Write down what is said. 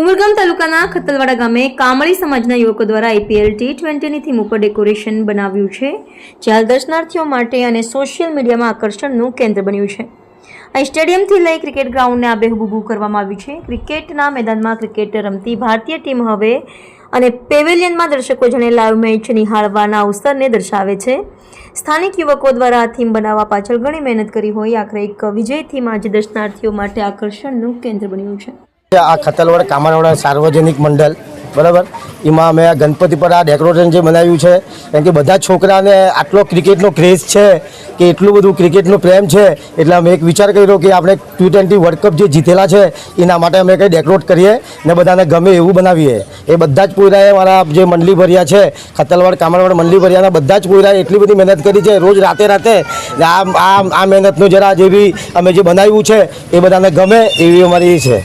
ઉમરગામ તાલુકાના ખતલવાડા ગામે કામળી સમાજના યુવકો દ્વારા આઈપીએલ ટી ટ્વેન્ટીની થીમ ઉપર ડેકોરેશન બનાવ્યું છે, જે દર્શનાર્થીઓ માટે અને સોશિયલ મીડિયામાં આકર્ષણનું કેન્દ્ર બન્યું છે. આ સ્ટેડિયમથી લઈ ક્રિકેટ ગ્રાઉન્ડને આબેહૂબ ઊભું કરવામાં આવ્યું છે. ક્રિકેટના મેદાનમાં ક્રિકેટ રમતી ભારતીય ટીમ હવે અને પેવેલિયનમાં દર્શકો જેને લાઈવ મેચ નિહાળવાના અવસરને દર્શાવે છે. સ્થાનિક યુવકો દ્વારા આ થીમ બનાવવા પાછળ ઘણી મહેનત કરી હોય. આખરે એક વિજય થીમ આજે દર્શનાર્થીઓ માટે આકર્ષણનું કેન્દ્ર બન્યું છે. આ ખતલવડ કામરવાડા સાર્વજનિક મંડળ બરાબર? એમાં અમે આ ગણપતિ પર આ ડેકોરેશન જે બનાવ્યું છે કેમ કે બધા છોકરાને આટલો ક્રિકેટનો ક્રેઝ છે, કે એટલું બધું ક્રિકેટનો પ્રેમ છે, એટલે અમે એક વિચાર કર્યો કે આપણે ટુ ટ્વેન્ટી વર્લ્ડ કપ જે જીતેલા છે, એના માટે અમે કંઈ ડેકોરેટ કરીએ ને બધાને ગમે એવું બનાવીએ. એ બધા જ પોયરાએ મારા જે મંડલી ભર્યા છે ખતલવાડ કામળવાડ મંડલી ભર્યાના બધા જ પોયરાએ એટલી બધી મહેનત કરી છે, રોજ રાતે રાતે આ આ મહેનતનું જરા જે બી અમે જે બનાવ્યું છે, એ બધાને ગમે એવી અમારી છે.